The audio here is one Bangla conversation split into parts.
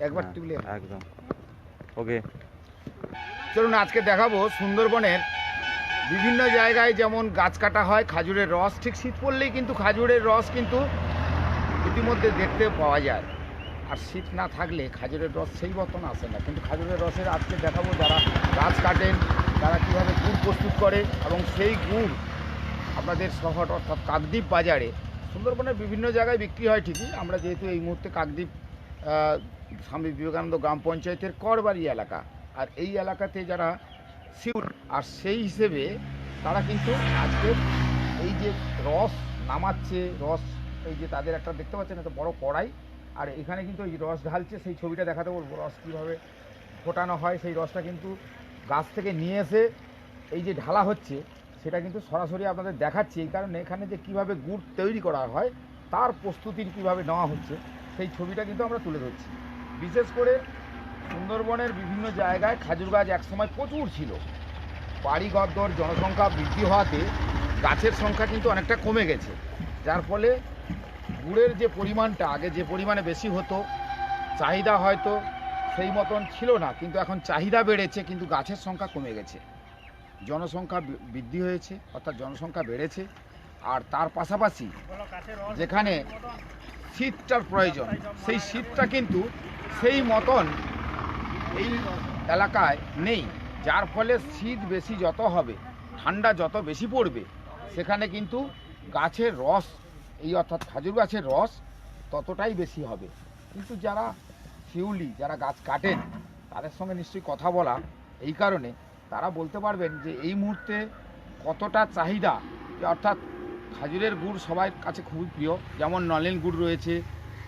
একবার হ্যাঁ, তুলে একদম। ওকে। চলুন আজকে দেখাবো সুন্দরবনের বিভিন্ন জায়গায় যেমন গাছ কাটা হয় খাজুরের রস। ঠিক শীত পড়লেই কিন্তু খাজুরের রস কিন্তু ইতিমধ্যে দেখতে পাওয়া যায়। আর শীত না থাকলে খাজুরের রস সেই মতন আসে না। কিন্তু খাজুরের রসের আজকে দেখাবো যারা গাছ কাটেন তারা কীভাবে গুড় প্রস্তুত করে এবং সেই গুড় আপনাদের শহর অর্থাৎ কাকদ্বীপ বাজারে সুন্দরবনের বিভিন্ন জায়গায় বিক্রি হয় ঠিকই। আমরা যেহেতু এই মুহূর্তে কাকদ্বীপ স্বামী বিবেকানন্দ গ্রাম পঞ্চায়েতের করবাড়ি এলাকা। আর এই এলাকাতে যারা শিউর, আর সেই হিসেবে তারা কিন্তু আজকে এই যে রস নামাচ্ছে, রস, এই যে তাদের একটা দেখতে পাচ্ছেন একটা বড় কড়াই, আর এখানে কিন্তু এই রস ঢালছে, সেই ছবিটা দেখাতে বলব, রস কীভাবে ফোটানো হয়, সেই রসটা কিন্তু গাছ থেকে নিয়ে এসে এই যে ঢালা হচ্ছে, সেটা কিন্তু সরাসরি আপনাদের দেখাচ্ছি। এই কারণে এখানে যে কীভাবে গুড় তৈরি করা হয়, তার প্রস্তুতির কীভাবে নেওয়া হচ্ছে সেই ছবিটা কিন্তু আমরা তুলে ধরছি। বিশেষ করে সুন্দরবনের বিভিন্ন জায়গায় খাজুর গাছ একসময় প্রচুর ছিল। বাড়িঘরদর জনসংখ্যা বৃদ্ধি হওয়াতে গাছের সংখ্যা কিন্তু অনেকটা কমে গেছে। যার ফলে গুড়ের যে পরিমাণটা, আগে যে পরিমাণে বেশি হতো, চাহিদা হয়তো সেই মতন ছিল না, কিন্তু এখন চাহিদা বেড়েছে, কিন্তু গাছের সংখ্যা কমে গেছে। জনসংখ্যা বৃদ্ধি হয়েছে, অর্থাৎ জনসংখ্যা বেড়েছে। আর তার পাশাপাশি যেখানে শীতটার প্রয়োজন। সেই শীতটা কিন্তু সেই মতন এই এলাকায় নেই। যার ফলে শীত বেশি যত হবে, ঠান্ডা যত বেশি পড়বে, সেখানে কিন্তু গাছের রস, এই অর্থাৎ খাজুর গাছের রস ততটাই বেশি হবে। কিন্তু যারা শিউলি, যারা গাছ কাটেন, তাদের সঙ্গে নিশ্চয়ই কথা বলা। এই কারণে তারা বলতে পারবেন যে এই মুহূর্তে কতটা চাহিদা অর্থাৎ খাজুরের গুড় সবার কাছে খুবই প্রিয়। যেমন নলেন গুড় রয়েছে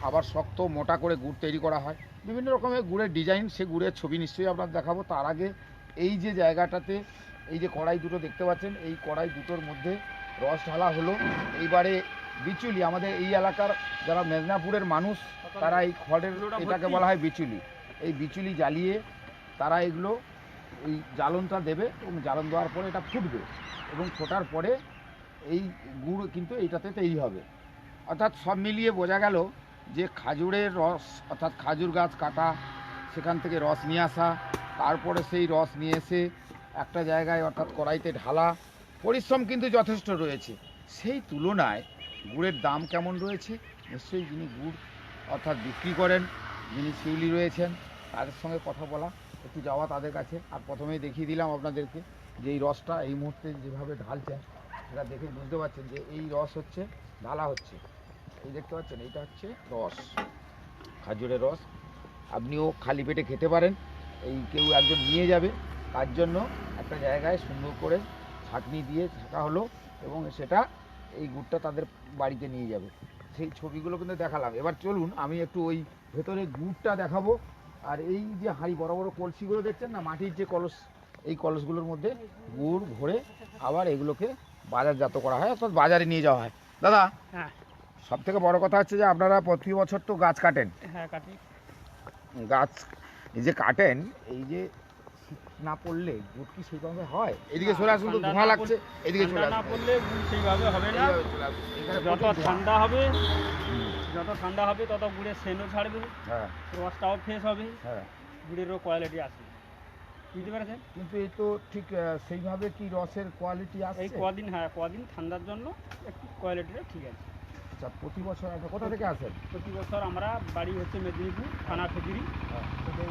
আবার শক্ত মোটা করে গুড় তৈরি করা হয়। বিভিন্ন রকমের গুড়ের ডিজাইন সে গুড়ের ছবি নিশ্চয়ই আপনার দেখাবো। তার আগে এই যে জায়গাটাতে এই যে কড়াই দুটো দেখতে পাচ্ছেন এই কড়াই দুটোর মধ্যে রস ঢালা হলো। এইবারে বিচুলি আমাদের এই এলাকার যারা মেদিনীপুরের মানুষ তারা এই খড়ের এটাকে বলা হয় বিচুলি। এই বিচুলি জ্বালিয়ে তারা এগুলো এই জ্বালনটা দেবে এবং জ্বালন দেওয়ার পরে এটা ফুটবে এবং ফোটার পরে এই গুড় কিন্তু এইটাতে তৈরি হবে। অর্থাৎ সব মিলিয়ে বোঝা গেল যে খাজুরের রস, অর্থাৎ খাজুর গাছ কাটা, সেখান থেকে রস নিয়ে আসা, তারপরে সেই রস নিয়ে এসে একটা জায়গায় অর্থাৎ কড়াইতে ঢালা, পরিশ্রম কিন্তু যথেষ্ট রয়েছে। সেই তুলনায় গুড়ের দাম কেমন রয়েছে? নিশ্চয়ই যিনি গুড় অর্থাৎ বিক্রি করেন, যিনি শিউলি রয়েছেন, তাদের সঙ্গে কথা বলা, একটু যাওয়া তাদের কাছে। আর প্রথমেই দেখিয়ে দিলাম আপনাদেরকে যে এই রসটা এই মুহূর্তে যেভাবে ঢালছেন সেটা দেখে বুঝতে পারছেন যে এই রস হচ্ছে ঢালা হচ্ছে। এই দেখতে পাচ্ছেন, এইটা হচ্ছে রস, খাজুরের রস। আপনিও খালি পেটে খেতে পারেন, এই কেউ একজন নিয়ে যাবে, তার জন্য একটা জায়গায় সুন্দর করে ছাঁকনি দিয়ে ছাঁকা হলো এবং সেটা এই গুড়টা তাদের বাড়িতে নিয়ে যাবে। সেই ছবিগুলো কিন্তু দেখালাম। এবার চলুন, আমি একটু ওই ভেতরে গুড়টা দেখাবো। আর এই যে হাঁড়ি, বড় বড় কলসিগুলো দেখছেন না, মাটির যে কলস, এই কলসগুলোর মধ্যে গুড় ভরে আবার এগুলোকে বাজারজাত করা হয় অর্থাৎ বাজারে নিয়ে যাওয়া হয়। দাদা হ্যাঁ। সব থেকে বড় কথা হচ্ছে যে আপনারা প্রতি বছর তো গাছ কাটেন। হ্যাঁ কাটি। গাছ এই যে কাটেন এই যে শীত না পড়লে গুড় কি সেইভাবে হয়? এদিকে চলে আসুন তো ঠান্ডা ধোঁয়া না লাগছে। এদিকে চলে ঠান্ডা না আসুন। পড়লে গুড় সেইভাবে হবে না। এইভাবে চলে আসুন। এখানে যত প্রচুর ধোঁয়া। ঠান্ডা হবে যত ঠান্ডা হবে তত গুড়ের সেনও ছাড়বে। হ্যাঁ। রসটাও ফ্রেশ হবে। হ্যাঁ। গুড়েরও কোয়ালিটি আসবে। বুঝতে পেরেছেন? কিন্তু এই তো ঠিক সেইভাবে কি রসের কোয়ালিটি এই কদিন হ্যাঁ কদিন ঠান্ডার জন্য একটু কোয়ালিটিটা ঠিক আছে। আচ্ছা প্রতি বছর আপনারা কোথা থেকে আসেন? প্রতি বছর আমরা বাড়ি হচ্ছে মেদিনীপুর থানা খেজুরি হ্যাঁ।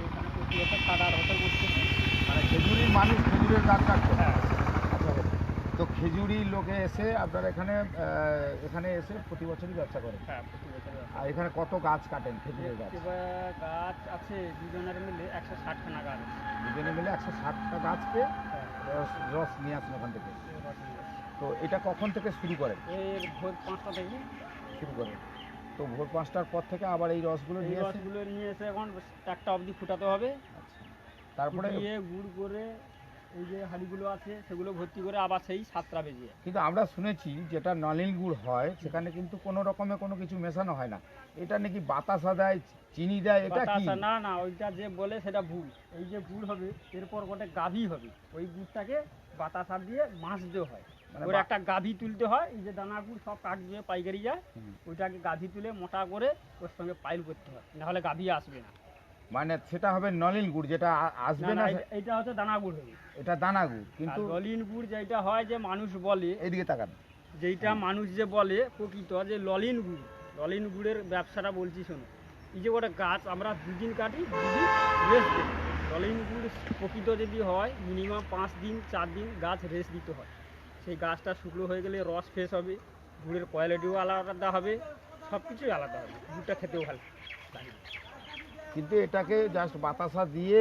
এখানে প্রতি বছর আর হোটেল করতেছি মানে খেজুরির মানুষ খেজুরের গাছ কাটছে হ্যাঁ। আচ্ছা তো খেজুরির লোকে এসে আপনারা এখানে এখানে এসে প্রতি বছরই ব্যবসা করে হ্যাঁ প্রতি বছর আর এখানে কত গাছ কাটেন খেজুরের গাছ? গাছ আছে দুজনের মিলে একশো ষাটখানা গাছ। দুজনে মিলে একশো ষাটটা গাছকে হ্যাঁ। রস রস নিয়ে আসেন ওখান থেকে। তো এটা কখন থেকে শুরু করেন? এর ভোর পাঁচটা থেকে। শুরু করেন। তো ভোর পাঁচটার পর থেকে আবার এই রসগুলো নিয়ে রসগুলো নিয়ে এসে এখন একটা অবধি ফুটাতে হবে। আচ্ছা। তারপরে গুড় করে এই যে হাঁড়িগুলো আছে সেগুলো ভর্তি করে আবার সেই সাতটা বেজে কিন্তু আমরা শুনেছি যেটা নলিন গুড় হয় সেখানে কিন্তু কোনো রকমের কোনো কিছু মেশানো হয় না। এটা নাকি বাতাসা দেয় চিনি দেয় এটা কি? না না ওইটা যে বলে সেটা ভুল। এই যে গুড় হবে এরপর গোটে গাভী হবে। ওই গুড়টাকে বাতাসা দিয়ে মাছ দেওয়া হয়। মানে ওর একটা গাভী তুলতে হয় এই যে দানা গুড় সব কাঠ দিয়ে পাইকারি যায় ওইটাকে গাভী তুলে মোটা করে ওর সঙ্গে পাইল করতে হয়। নাহলে গাভী আসবে না। মানে সেটা হবে নলিন গুড় যেটা আসবে না এটা- হচ্ছে দানা গুড়। এটা দানা গুড় কিন্তু ললিন গুড় যেটা হয় যে মানুষ বলে এইদিকে তাকান। যেইটা মানুষ যে বলে প্রকৃত যে ললিন গুড়। ললিন গুড়ের ব্যবসাটা বলছি শোনো। এই যে ওটা গাছ আমরা দুদিন কাটি দুদিন রেস্ট দিই। ললিন গুড় প্রকৃত যদি হয় মিনিমাম পাঁচ দিন চার দিন গাছ রেস্ট দিতে হয়। সেই গাছটা শুকনো হয়ে গেলে রস ফ্রেশ হবে গুড়ের কোয়ালিটিও আলাদা হবে সব কিছুই আলাদা হবে গুড়টা খেতেও ভালো। কিন্তু এটাকে জাস্ট বাতাসা দিয়ে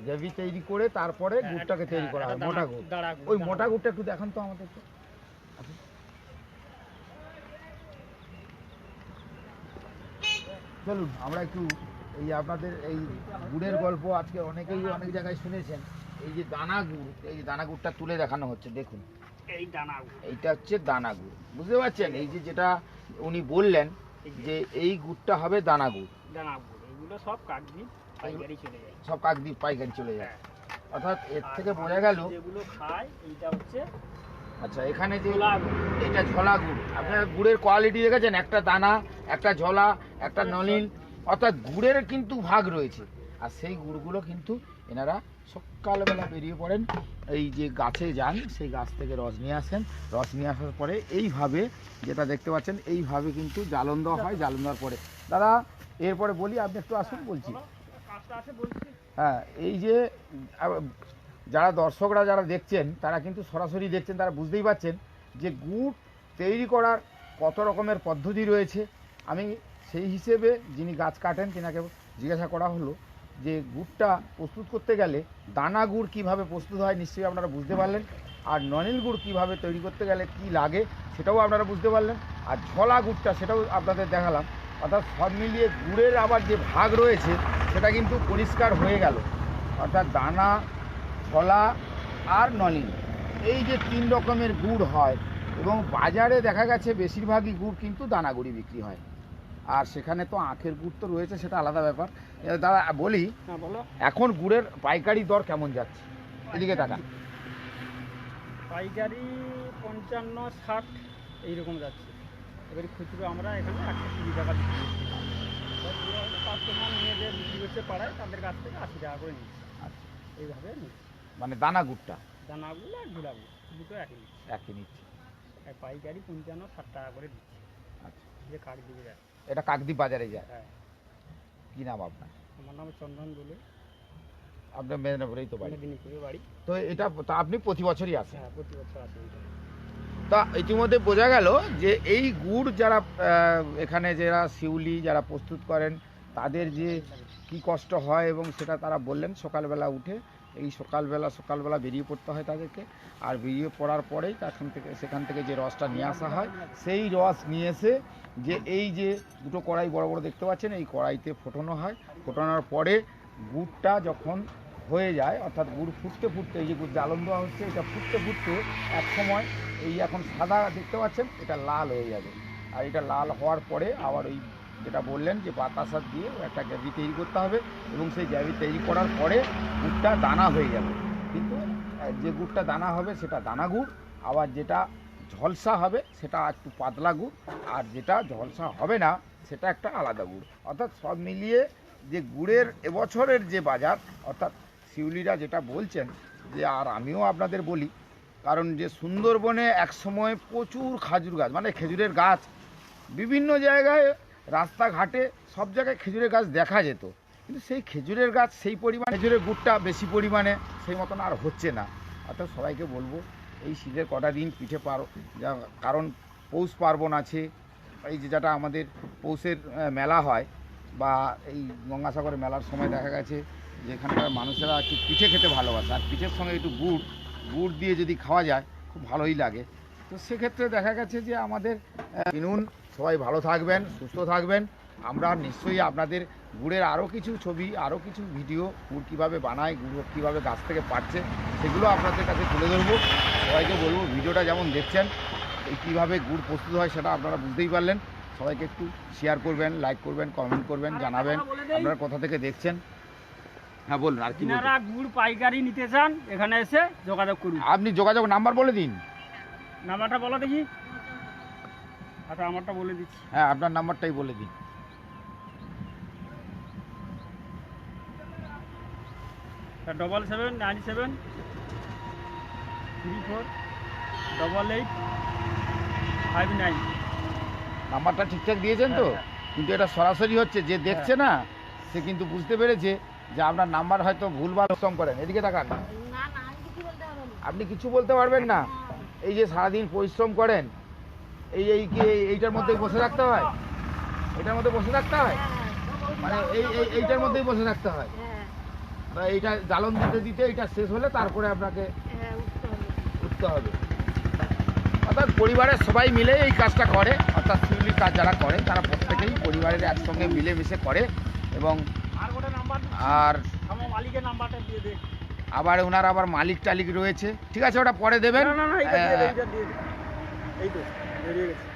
গ্রেভি তৈরি করে তারপরে হ্যাঁ, গুড়টাকে তৈরি করা হয় মোটা দানা- গুড় ওই মোটা গুড়। গুড়টা একটু দেখান তো আমাদের চলুন আমরা একটু এই আপনাদের এই গুড়ের গল্প আজকে অনেকেই অনেক জায়গায় শুনেছেন। এই যে দানা গুড় এই যে দানা গুড়টা তুলে দেখানো হচ্ছে দেখুন। এই দানা গুড়। এইটা হচ্ছে দানা গুড় বুঝতে পারছেন? এই যে যেটা উনি বললেন যে এই গুড়টা হবে দানা গুড়। দানা গুড়। এগুলো সব কাটবি পাইকারি চলে যায়। সব কাকদ্বীপ পাইকারি চলে যায়। হ্যাঁ। অর্থাৎ এর থেকে বোঝা গেল যেগুলো খায় এইটা হচ্ছে আচ্ছা এখানে যে এটা ঝোলা গুড়। আপনার গুড়ের কোয়ালিটি দেখেছেন? একটা দানা একটা ঝোলা একটা নলিন। অর্থাৎ গুড়ের কিন্তু ভাগ রয়েছে। আর সেই গুড়গুলো কিন্তু এনারা সকালবেলা বেরিয়ে পড়েন। এই যে গাছে যান সেই গাছ থেকে রস নিয়ে আসেন। রস নিয়ে আসার পরে এইভাবে যেটা দেখতে পাচ্ছেন এইভাবে কিন্তু জ্বালন দেওয়া হয়। জ্বালন দেওয়ার পরে দাদা এরপরে বলি আপনি একটু আসুন বলছি। হ্যাঁ এই যে যারা দর্শকরা যারা দেখছেন তারা কিন্তু সরাসরি দেখছেন তারা বুঝতেই পারছেন যে গুড় তৈরি করার কত রকমের পদ্ধতি রয়েছে। আমি সেই হিসেবে যিনি গাছ কাটেন তিনাকে জিজ্ঞাসা করা হলো যে গুড়টা প্রস্তুত করতে গেলে দানা গুড় কীভাবে প্রস্তুত হয় নিশ্চয়ই আপনারা বুঝতে পারলেন। আর ননিল গুড় কীভাবে তৈরি করতে গেলে কি লাগে সেটাও আপনারা বুঝতে পারলেন। আর ঝলা গুড়টা সেটাও আপনাদের দেখালাম। অর্থাৎ সব মিলিয়ে গুড়ের আবার যে ভাগ রয়েছে সেটা কিন্তু পরিষ্কার হয়ে গেল। অর্থাৎ দানা ছলা আর নলিন এই যে তিন রকমের গুড় হয় এবং বাজারে দেখা গেছে বেশিরভাগই গুড় কিন্তু দানা গুড়ি বিক্রি হয়। আর সেখানে তো আখের গুড় তো রয়েছে সেটা আলাদা ব্যাপার। দাদা বলি হ্যাঁ বলো। এখন গুড়ের পাইকারি দর কেমন যাচ্ছে? এদিকে টাকা পাইকারি পঞ্চান্ন ষাট এইরকম যাচ্ছে। এবারে খুচরো আমরা এখানে একশো কুড়ি টাকা বিক্রি করছি। কাস্টমার নিয়ে যে বিক্রি করছে পাড়ায় তাদের কাছ থেকে আশি টাকা করে নিচ্ছি। আচ্ছা। এইভাবে নিচ্ছি। মানে দানা গুড়টা? দানাগুলো আর ঝুলাগুলো দুটো একই নিচ্ছি। একই নিচ্ছে। পাইকারি পঞ্চান্ন ষাট টাকা করে দিচ্ছি। আচ্ছা। যে দিকে যায় এটা কাকদ্বীপ বাজারে যায়? হ্যাঁ। কি নাম আপনার? আমার নাম চন্দন দোলে আপনার মেদিনীপুরেই তো বাড়ি। মেদিনীপুরে বাড়ি। তো এটা আপনি প্রতি বছরই আসেন? হ্যাঁ প্রতি বছর আসে। এইটা। তা ইতিমধ্যে বোঝা গেল যে এই গুড় যারা এখানে যারা শিউলি যারা প্রস্তুত করেন, তাদের যে কি কষ্ট হয় এবং সেটা তারা বললেন সকালবেলা উঠে, এই সকালবেলা সকালবেলা বেরিয়ে পড়তে হয় তাদেরকে। আর বেরিয়ে পড়ার পরেই তখন থেকে, সেখান থেকে যে রসটা নিয়ে আসা হয়, সেই রস নিয়ে এসে যে এই যে দুটো কড়াই বড় বড় দেখতে পাচ্ছেন, এই কড়াইতে ফোটানো হয়। ফোটানোর পরে গুড়টা যখন হয়ে যায়, অর্থাৎ গুড় ফুটতে ফুটতে এই যে গুড় জ্বালন দেওয়া হচ্ছে, এটা ফুটতে ফুটতে এক সময় এই এখন সাদা দেখতে পাচ্ছেন, এটা লাল হয়ে যাবে। আর এটা লাল হওয়ার পরে আবার ওই যেটা বললেন যে বাতাসা দিয়ে একটা গ্যাভি তৈরি করতে হবে এবং সেই গ্যাভি তৈরি করার পরে গুড়টা দানা হয়ে যাবে। কিন্তু যে গুড়টা দানা হবে সেটা দানা গুড়, আবার যেটা ঝলসা হবে সেটা একটু পাতলা গুড়, আর যেটা ঝলসা হবে না সেটা একটা আলাদা গুড়। অর্থাৎ সব মিলিয়ে যে গুড়ের এবছরের যে বাজার, অর্থাৎ শিউলিরা যেটা বলছেন যে, আর আমিও আপনাদের বলি, কারণ যে সুন্দরবনে একসময় প্রচুর খাজুর গাছ মানে খেজুরের গাছ, বিভিন্ন জায়গায় রাস্তাঘাটে সব জায়গায় খেজুরের গাছ দেখা যেত। কিন্তু সেই খেজুরের গাছ সেই পরিমাণ, খেজুরের গুড়টা বেশি পরিমাণে সেই মতন আর হচ্ছে না। অর্থাৎ সবাইকে বলব, এই শীতের কটা দিন পিঠে পারো কারণ পৌষ পার্বণ আছে, এই যে যেটা আমাদের পৌষের মেলা হয়, বা এই গঙ্গাসাগরের মেলার সময় দেখা গেছে যে এখানকার মানুষেরা একটু পিঠে খেতে ভালোবাসে। আর পিঠের সঙ্গে একটু গুড় গুড় দিয়ে যদি খাওয়া যায় খুব ভালোই লাগে। তো সেক্ষেত্রে দেখা গেছে যে আমাদের কিনুন সবাই ভালো থাকবেন সুস্থ থাকবেন। আমরা নিশ্চয়ই আপনাদের গুড়ের আরও কিছু ছবি আরও কিছু ভিডিও গুড় কীভাবে বানায় গুড় কীভাবে গাছ থেকে পাচ্ছে সেগুলো আপনাদের কাছে তুলে ধরবো। সবাইকে বলব ভিডিওটা যেমন দেখছেন এই কীভাবে গুড় প্রস্তুত হয় সেটা আপনারা বুঝতেই পারলেন। সবাইকে একটু শেয়ার করবেন লাইক করবেন কমেন্ট করবেন জানাবেন। আপনারা কোথা থেকে দেখছেন? হ্যাঁ বলুন আর কি বলবেন? আপনারা গুড় পাইকারি নিতে চান এখানে এসে যোগাযোগ করুন। আপনি যোগাযোগ নাম্বার বলে দিন। নাম্বারটা বলো দেখি। আচ্ছা আমারটা বলে দিচ্ছি। হ্যাঁ আপনার নাম্বারটাই বলে দিন। Double seven nine seven three four double eight five nine নাম্বারটা ঠিকঠাক দিয়েছেন তো? হ্যাঁ, কিন্তু এটা সরাসরি হচ্ছে যে দেখছে না সে কিন্তু বুঝতে পেরেছে যে আপনার নাম্বার হয়তো ভুলভাল কম করেন। এদিকে তাকান। আপনি কিছু বলতে পারবেন না? এই যে সারাদিন পরিশ্রম করেন এই এই কি এই- এইটার মধ্যেই বসে রাখতে হয়? এটার মধ্যে বসে রাখতে হয়? মানে এই এই এইটার মধ্যেই বসে থাকতে হয়। হ্যাঁ। এইটা জ্বালন দিতে দিতে এইটা শেষ হলে তারপরে আপনাকে হ্যাঁ উঠতে হবে। অর্থাৎ পরিবারের সবাই মিলে এই কাজটা করে অর্থাৎ কাজ যারা করে তারা প্রত্যেকেই পরিবারের একসঙ্গে মিলেমিশে করে। এবং আর গোটা নাম্বার আর আমার মালিকের নাম্বারটা আবার ওনার আবার মালিক টালিক রয়েছে। ঠিক আছে ওটা পরে দেবেন। এই তো বেরিয়ে গেছে।